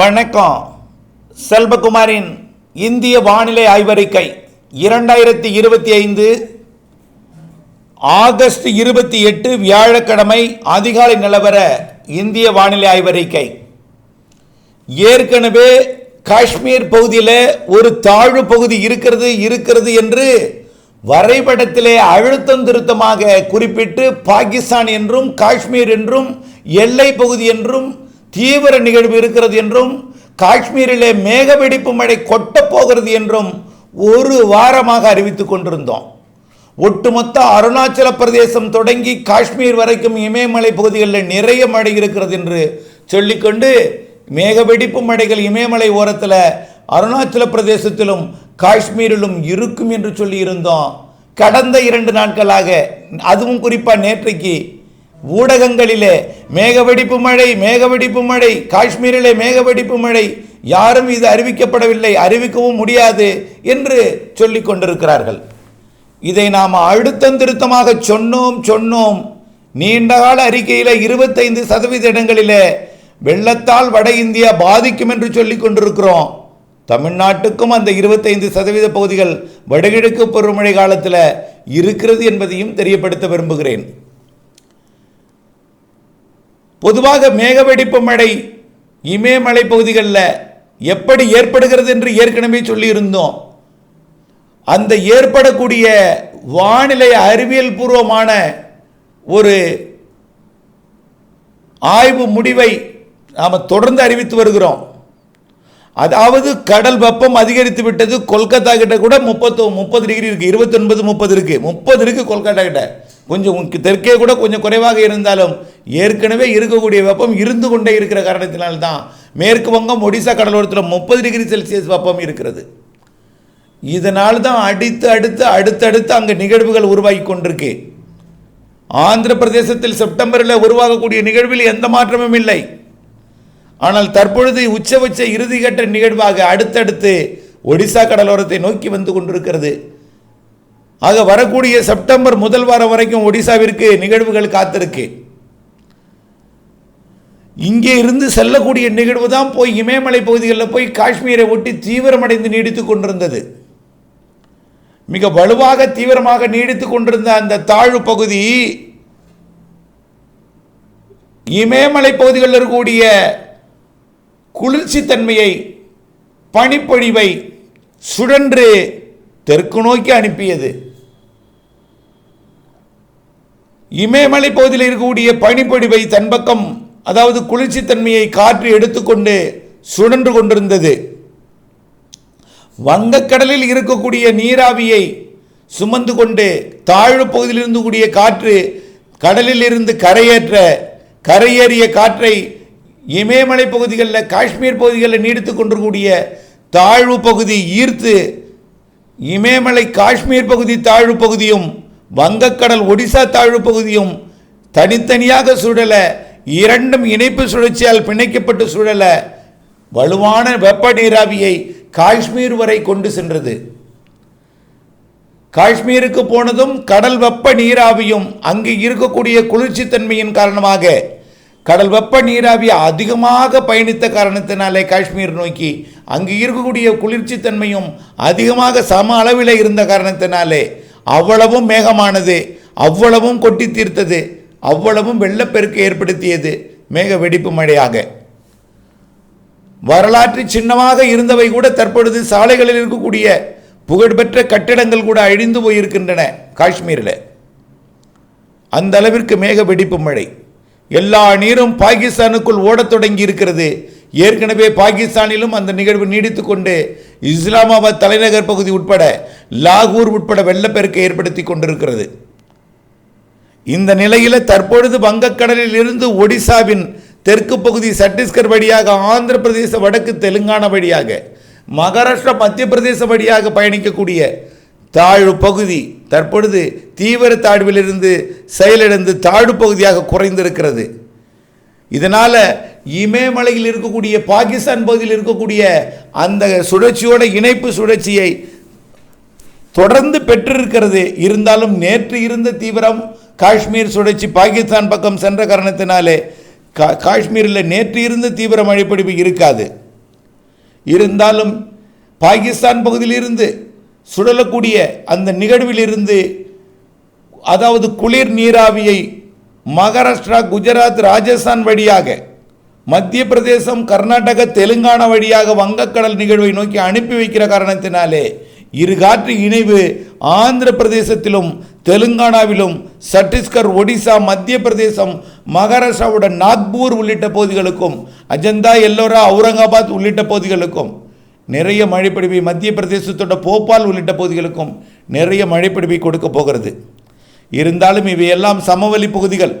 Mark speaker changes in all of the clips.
Speaker 1: வணக்கம். செல்வகுமாரின் இந்திய வானிலை ஆய்வறிக்கை இரண்டாயிரத்தி இருபத்தி ஐந்து ஆகஸ்ட் இருபத்தி எட்டு வியாழக்கிழமை அதிகாலை நிலவர இந்திய வானிலை ஆய்வறிக்கை. ஏற்கனவே காஷ்மீர் பகுதியில் ஒரு தாழ்வு பகுதி இருக்கிறது இருக்கிறது என்று வரைபடத்திலே அழுத்தம் திருத்தமாக குறிப்பிட்டு பாகிஸ்தான் என்றும் காஷ்மீர் என்றும் எல்லை பகுதி என்றும் தீவிர நிகழ்வு இருக்கிறது என்றும் காஷ்மீரிலே மேகவெடிப்பு மழை கொட்டப் போகிறது என்றும் ஒரு வாரமாக அறிவித்துக் கொண்டிருந்தோம். ஒட்டுமொத்த அருணாச்சல பிரதேசம் தொடங்கி காஷ்மீர் வரைக்கும் இமயமலை பகுதிகளில் நிறைய மழை இருக்கிறது என்று சொல்லிக்கொண்டு மேகவெடிப்பு மழைகள் இமயமலை ஓரத்தில் அருணாச்சல பிரதேசத்திலும் காஷ்மீரிலும் இருக்கும் என்று சொல்லியிருந்தோம். கடந்த இரண்டு நாட்களாக அதுவும் குறிப்பாக நேற்றைக்கு ஊடகங்களிலே மேகவெடிப்பு மழை மேகவெடிப்பு மழை காஷ்மீரிலே மேகவெடிப்பு மழை. யாரும் இது அறிவிக்கப்படவில்லை அறிவிக்கவும் முடியாது என்று சொல்லிக் கொண்டிருக்கிறார்கள். இதை நாம் அழுத்தம் திருத்தமாக சொன்னோம் சொன்னோம். நீண்டகால அறிக்கையில் இருபத்தைந்து சதவீத இடங்களிலே வெள்ளத்தால் வட இந்தியா பாதிக்கும் என்று சொல்லிக் கொண்டிருக்கிறோம். தமிழ்நாட்டுக்கும் அந்த இருபத்தைந்து சதவீத பகுதிகள் வடகிழக்கு பருவமழை காலத்தில் இருக்கிறது என்பதையும் தெரியப்படுத்த விரும்புகிறேன். பொதுவாக மேகவெடிப்பு மழை இமயமலை பகுதிகளில் எப்படி ஏற்படுகிறது என்று ஏற்கனவே சொல்லியிருந்தோம். அந்த ஏற்படக்கூடிய வானிலை அறிவியல் பூர்வமான ஒரு ஆய்வு முடிவை நாம் தொடர்ந்து அறிவித்து வருகிறோம். அதாவது கடல் வெப்பம் அதிகரித்து விட்டது கொல்கத்தா கிட்ட கூட முப்பத்தோ முப்பது டிகிரி இருக்குது இருபத்தொன்பது முப்பது இருக்குது முப்பது இருக்குது கொல்கத்தா கிட்ட. கொஞ்சம் உங்க- தெற்கே கூட கொஞ்சம் குறைவாக இருந்தாலும் ஏற்கனவே இருக்கக்கூடிய வெப்பம் இருந்து கொண்டே இருக்கிற காரணத்தினால்தான் மேற்கு வங்கம் ஒடிசா கடலோரத்தில் முப்பது டிகிரி செல்சியஸ் வெப்பம் இருக்கிறது. இதனால் தான் அடித்து அடுத்து அடுத்தடுத்து அங்கே நிகழ்வுகள் உருவாகி கொண்டிருக்கு. ஆந்திர பிரதேசத்தில் செப்டம்பரில் உருவாகக்கூடிய நிகழ்வில் எந்த மாற்றமும் இல்லை. ஆனால் தற்பொழுது உச்சபட்ச இறுதிக்கட்ட நிகழ்வாக அடுத்தடுத்து ஒடிசா கடலோரத்தை நோக்கி வந்து கொண்டிருக்கிறது. ஆக வரக்கூடிய செப்டம்பர் முதல் வாரம் வரைக்கும் ஒடிசாவிற்கு நிகழ்வுகள் காத்திருக்கு. இங்கே இருந்து செல்லக்கூடிய நிகழ்வு தான் போய் இமயமலை பகுதிகளில் போய் காஷ்மீரை ஒட்டி தீவிரமடைந்து நீடித்து கொண்டிருந்தது. மிக வலுவாக தீவிரமாக நீடித்து கொண்டிருந்த அந்த தாழ்வு பகுதி இமயமலை பகுதிகளில் இருக்கக்கூடிய குளிர்ச்சி தன்மையை பனிப்பொழிவை சுழன்று தெற்கு நோக்கி அனுப்பியது. இமயமலை பகுதியில் இருக்கக்கூடிய பனிப்பொடிவை தன் பக்கம் அதாவது குளிர்ச்சி தன்மையை காற்று எடுத்துக்கொண்டு சுழன்று கொண்டிருந்தது. வங்கக்கடலில் இருக்கக்கூடிய நீராவியை சுமந்து கொண்டு தாழ்வு பகுதியில் இருந்து கூடிய காற்று கடலில் இருந்து கரையேற்ற கரையேறிய காற்றை இமயமலை பகுதிகளில் காஷ்மீர் பகுதிகளில் நீடித்து கொண்டிருக்கூடிய தாழ்வு பகுதி ஈர்த்து இமயமலை காஷ்மீர் பகுதி தாழ்வு பகுதியும் வங்கக்கடல் ஒடிசா தாழ்வு பகுதியும் தனித்தனியாக சுழல இரண்டும் இணைப்பு சுழற்சியால் பிணைக்கப்பட்டு சுழல வலுவான வெப்ப நீராவியை காஷ்மீர் வரை கொண்டு சென்றது. காஷ்மீருக்கு போனதும் கடல் வெப்ப நீராவியும் அங்கு இருக்கக்கூடிய குளிர்ச்சி தன்மையின் காரணமாக கடல் வெப்ப நீராவி அதிகமாக பயணித்த காரணத்தினாலே காஷ்மீர் நோக்கி அங்கு இருக்கக்கூடிய குளிர்ச்சி தன்மையும் அதிகமாக சம அளவில் இருந்த காரணத்தினாலே அவ்வளவும் மேகமானது அவ்வளவும் கொட்டி தீர்த்தது அவ்வளவும் வெள்ளப்பெருக்கு ஏற்படுத்தியது மேக வெடிப்பு மழையாக. வரலாற்று சின்னமாக இருந்தவை கூட தற்பொழுது சாலைகளில் இருக்கக்கூடிய புகழ்பெற்ற கட்டிடங்கள் கூட அழிந்து போயிருக்கின்றன காஷ்மீரில். அந்த அளவிற்கு மேக வெடிப்பு மழை. எல்லா நீரும் பாகிஸ்தானுக்குள் ஓடத் தொடங்கி இருக்கிறது ஏற்கனவே பாகிஸ்தானிலும் அந்த நிகழ்வு நீடித்து கொண்டு இஸ்லாமாபாத் தலைநகர் பகுதி உட்பட லாகூர் உட்பட வெள்ளப்பெருக்கை ஏற்படுத்தி கொண்டிருக்கிறது. இந்த நிலையில் தற்பொழுது வங்கக்கடலில் இருந்து ஒடிசாவின் தெற்கு பகுதி சத்தீஸ்கர் வழியாக ஆந்திர பிரதேச வடக்கு தெலுங்கானா வழியாக மகாராஷ்டிரா மத்திய பிரதேச வழியாக பயணிக்கக்கூடிய தாழ்வு பகுதி தற்பொழுது தீவிர தாழ்விலிருந்து செயலிழந்து தாழ்வு பகுதியாக குறைந்திருக்கிறது. இதனால் இமயமலையில் இருக்கக்கூடிய பாகிஸ்தான் பகுதியில் இருக்கக்கூடிய அந்த சுழற்சியோட இணைப்பு சுழற்சியை தொடர்ந்து பெற்றிருக்கிறது. இருந்தாலும் நேற்று இருந்த தீவிரம் காஷ்மீர் சுழற்சி பாகிஸ்தான் பக்கம் சென்ற காரணத்தினாலே கா காஷ்மீரில் நேற்று இருந்த தீவிர மழைப்பிடிப்பு இருக்காது. இருந்தாலும் பாகிஸ்தான் பகுதியிலிருந்து சுழலக்கூடிய அந்த நிகழ்விலிருந்து அதாவது குளிர் நீராவியை மகாராஷ்டிரா குஜராத் ராஜஸ்தான் வழியாக மத்திய பிரதேசம் கர்நாடக தெலுங்கானா வழியாக வங்கக்கடல் நிகழ்வை நோக்கி அனுப்பி வைக்கிற காரணத்தினாலே இரு காற்று இணைவு ஆந்திர பிரதேசத்திலும் தெலுங்கானாவிலும் சத்தீஸ்கர் ஒடிசா மத்திய பிரதேசம் மகாராஷ்டிராவுடன் நாக்பூர் உள்ளிட்ட பகுதிகளுக்கும் அஜந்தா எல்லோரா அவுரங்காபாத் உள்ளிட்ட பகுதிகளுக்கும் நிறைய மழைப்பிடிப்பை மத்திய பிரதேசத்தோட போபால் உள்ளிட்ட பகுதிகளுக்கும் நிறைய மழைப்பிடிப்பை கொடுக்க போகிறது. இருந்தாலும் இவையெல்லாம் சமவெளி பகுதிகள்.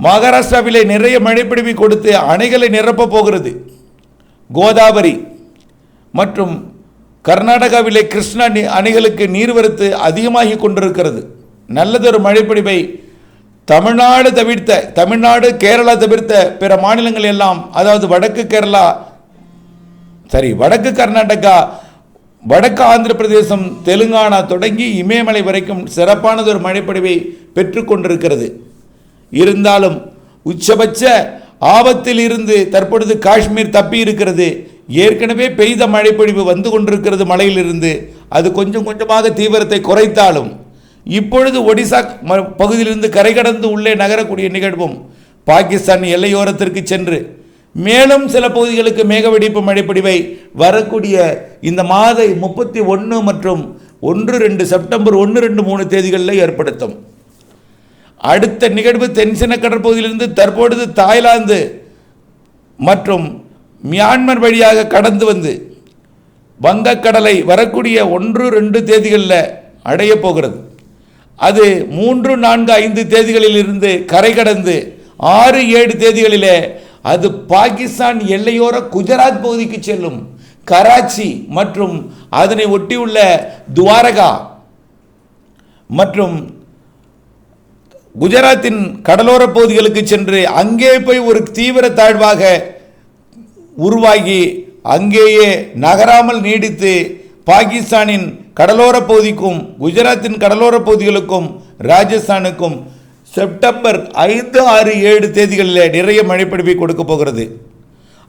Speaker 1: மகாராஷ்டிராவிலே நிறைய மழைப்பிடிப்பை கொடுத்து அணைகளை நிரப்பப் போகிறது. கோதாவரி மற்றும் கர்நாடகாவிலே கிருஷ்ணா நி- அணைகளுக்கு நீர்வரத்து அதிகமாகி கொண்டிருக்கிறது. நல்லதொரு மழைப்பிடிப்பை தமிழ்நாடு தவிர்த்த தமிழ்நாடு கேரளா தவிர்த்த பிற மாநிலங்கள் எல்லாம் அதாவது வடக்கு கேரளா சரி வடக்கு கர்நாடகா வடக்கு ஆந்திர பிரதேசம் தெலுங்கானா தொடங்கி இமயமலை வரைக்கும் சிறப்பானதொரு மழைப்பொழிவை பெற்றுக்கொண்டிருக்கிறது இருந்தாலும் உச்சபட்ச ஆபத்தில் இருந்து தற்பொழுது காஷ்மீர் தப்பி இருக்கிறது ஏற்கனவே பெய்த மழைப்பொழிவு வந்து கொண்டிருக்கிறது மலையிலிருந்து அது கொஞ்சம் கொஞ்சமாக தீவிரத்தை குறைத்தாலும் இப்பொழுது ஒடிசா ம- பகுதியிலிருந்து கரை கடந்து உள்ளே நகரக்கூடிய நிகழ்வும் பாகிஸ்தான் எல்லையோரத்திற்கு சென்று மேலும் சில பகுதிகளுக்கு மேகவெடிப்பு மழைப்பொடிவை வரக்கூடிய இந்த மாத முப்பத்தி ஒன்று மற்றும் ஒன்று ரெண்டு செப்டம்பர் ஒன்று ரெண்டு மூணு தேதிகளில் ஏற்படுத்தும். அடுத்த நிகழ்வு தென்சின கடற்பகுதியிலிருந்து தற்பொழுது தாய்லாந்து மற்றும் மியான்மர் வழியாக கடந்து வந்து வங்கக்கடலை வரக்கூடிய ஒன்று ரெண்டு தேதிகளில் அடைய போகிறது. அது மூன்று நான்கு ஐந்து தேதிகளில் இருந்து கரை கடந்து ஆறு ஏழு தேதிகளிலே அது பாகிஸ்தான் எல்லையோர குஜராத் பகுதிக்கு செல்லும். கராச்சி மற்றும் அதனை ஒட்டியுள்ள துவாரகா மற்றும் குஜராத்தின் கடலோர பகுதிகளுக்கு சென்று அங்கே போய் ஒரு தீவிர தாழ்வாக உருவாகி அங்கேயே நகராமல் நீடித்து பாகிஸ்தானின் கடலோர பகுதிக்கும் குஜராத்தின் கடலோர பகுதிகளுக்கும் ராஜஸ்தானுக்கும் செப்டம்பர் ஐந்து ஆறு ஏழு தேதிகளிலே நிறைய மழைப்பிடிப்பை கொடுக்க போகிறது.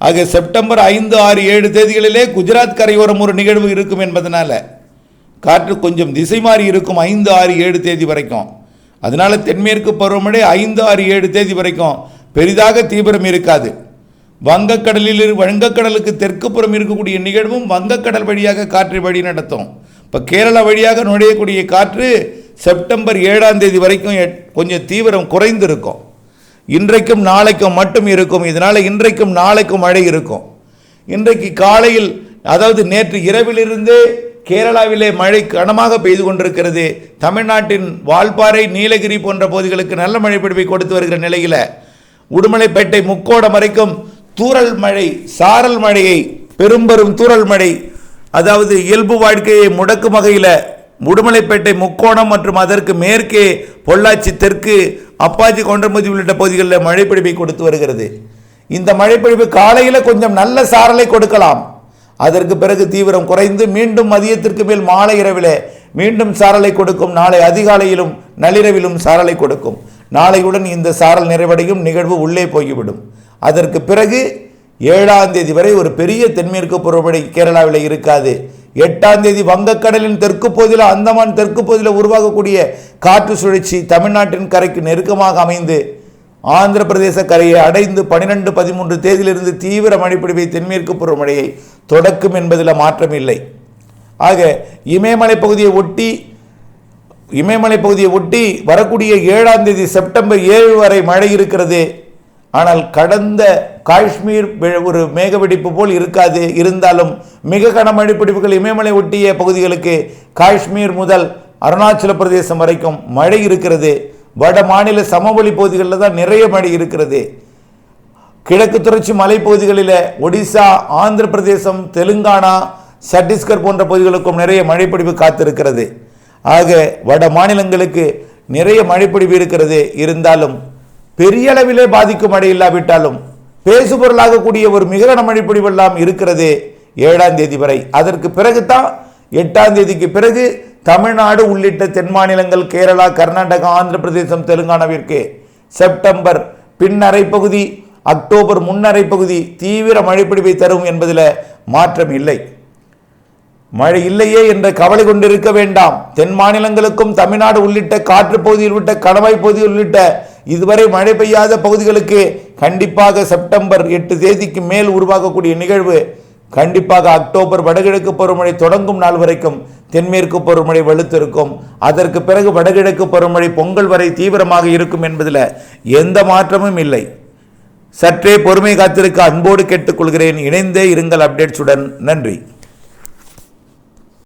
Speaker 1: ஆக செப்டம்பர் ஐந்து ஆறு ஏழு தேதிகளிலே குஜராத் கரையோரம் ஒரு நிகழ்வு இருக்கும் என்பதனால் காற்று கொஞ்சம் திசை மாறி இருக்கும் ஐந்து ஆறு ஏழு தேதி வரைக்கும். அதனால தென்மேற்கு பருவமழை ஐந்து ஆறு ஏழு தேதி வரைக்கும் பெரிதாக தீவிரம் இருக்காது. வங்கக்கடலில் வங்கக்கடலுக்கு தெற்கு புறம் இருக்கக்கூடிய நிகழ்வும் வங்கக்கடல் வழியாக காற்றை வழி நடத்தும். இப்போ கேரளா வழியாக நுழையக்கூடிய காற்று செப்டம்பர் ஏழாம் தேதி வரைக்கும் கொஞ்சம் தீவிரம் குறைந்திருக்கும். இன்றைக்கும் நாளைக்கும் மட்டும் இருக்கும். இதனால் இன்றைக்கும் நாளைக்கும் மழை இருக்கும். இன்றைக்கு காலையில் அதாவது நேற்று இரவிலிருந்தே கேரளாவிலே மழை கனமாக பெய்து கொண்டிருக்கிறது. தமிழ்நாட்டின் வால்பாறை நீலகிரி போன்ற பகுதிகளுக்கு நல்ல மழை பிடிப்பை கொடுத்து வருகிற நிலையில் உடுமலைப்பேட்டை முக்கோடம் வரைக்கும் தூரல் மழை சாரல் மழையை பெரும்பெரும் தூரல் மழை. அதாவது இயல்பு வாழ்க்கையை முடக்கும் வகையில் உடுமலைப்பேட்டை முக்கோணம் மற்றும் அதற்கு மேற்கே பொள்ளாச்சி தெற்கு அப்பாச்சி கொண்டமதி உள்ளிட்ட பகுதிகளில் மழைப்பிடிப்பை கொடுத்து வருகிறது. இந்த மழைப்பிடிப்பு காலையில் கொஞ்சம் நல்ல சாரலை கொடுக்கலாம். அதற்கு பிறகு தீவிரம் குறைந்து மீண்டும் மதியத்திற்கு மேல் மாலை இரவில் மீண்டும் சாரலை கொடுக்கும். நாளை அதிகாலையிலும் நள்ளிரவிலும் சாரலை கொடுக்கும். நாளையுடன் இந்த சாரல் நிறைவடையும் நிகழ்வு உள்ளே போய்விடும். அதற்கு பிறகு ஏழாம் தேதி வரை ஒரு பெரிய தென்மேற்கு பருவமழை கேரளாவில் இருக்காது. எட்டாம் தேதி வங்கக்கடலின் தெற்கு பகுதியில் அந்தமான் தெற்கு பகுதியில் உருவாகக்கூடிய காற்று சுழற்சி தமிழ்நாட்டின் கரைக்கு நெருக்கமாக அமைந்து ஆந்திர பிரதேச கரையை அடைந்து பனிரெண்டு பதிமூன்று தேதியிலிருந்து தீவிர மழைப்பிடிவை தென்மேற்கு பருவமழையை தொடக்கும் என்பதில் மாற்றம் இல்லை ஆக இமயமலை பகுதியை ஒட்டி இமயமலை பகுதியை ஒட்டி வரக்கூடிய ஏழாம் தேதி செப்டம்பர் ஏழு வரை மழை இருக்கிறது. ஆனால் கடந்த காஷ்மீர் ஒரு மேகவெடிப்பு போல் இருக்காது. இருந்தாலும் மிக கனமழை பிடிப்புகள் இமயமலை ஒட்டிய பகுதிகளுக்கு காஷ்மீர் முதல் அருணாச்சல பிரதேசம் வரைக்கும் மழை இருக்கிறது. வட மாநில சமவெளி பகுதிகளில் தான் நிறைய மழை இருக்கிறது. கிழக்கு தொடர்ச்சி மலைப்பகுதிகளில் ஒடிசா ஆந்திர பிரதேசம் தெலுங்கானா சத்தீஸ்கர் போன்ற பகுதிகளுக்கும் நிறைய மழைப்பிடிப்பு காத்திருக்கிறது. ஆக வட மாநிலங்களுக்கு நிறைய மழைப்பிடிப்பு இருக்கிறது. இருந்தாலும் பெரிய அளவிலே பாதிக்கும் மழை இல்லாவிட்டாலும் பேசுபொருளாகக்கூடிய ஒரு மிககன மழைப்பொழிவெல்லாம் இருக்கிறது ஏழாம் தேதி வரை. அதற்கு பிறகுதான் எட்டாம் தேதிக்கு பிறகு தமிழ்நாடு உள்ளிட்ட தென் மாநிலங்கள் கேரளா கர்நாடகா ஆந்திர பிரதேசம் தெலுங்கானாவிற்கு செப்டம்பர் பின்னரை பகுதி அக்டோபர் முன்னரை பகுதி தீவிர மழைப்பிடிப்பை தரும் என்பதில் மாற்றம் இல்லை. மழை இல்லையே என்ற கவலை கொண்டிருக்க வேண்டாம். தென் மாநிலங்களுக்கும் தமிழ்நாடு உள்ளிட்ட காற்று பகுதியில் உள்ளிட்ட கடமை பகுதியில் உள்ளிட்ட இதுவரை மழை பெய்யாத பகுதிகளுக்கு கண்டிப்பாக செப்டம்பர் எட்டு தேதிக்கு மேல் உருவாகக்கூடிய நிகழ்வு. கண்டிப்பாக அக்டோபர் வடகிழக்கு பருவமழை தொடங்கும் நாள் வரைக்கும் தென்மேற்கு பருவமழை வலுத்திருக்கும். அதற்கு பிறகு வடகிழக்கு பருவமழை பொங்கல் வரை தீவிரமாக இருக்கும் என்பதில் எந்த மாற்றமும் இல்லை. சற்றே பொறுமை காத்திருக்க அன்போடு கேட்டுக்கொள்கிறேன். இணைந்தே இருங்கள் அப்டேட்ஸுடன். நன்றி.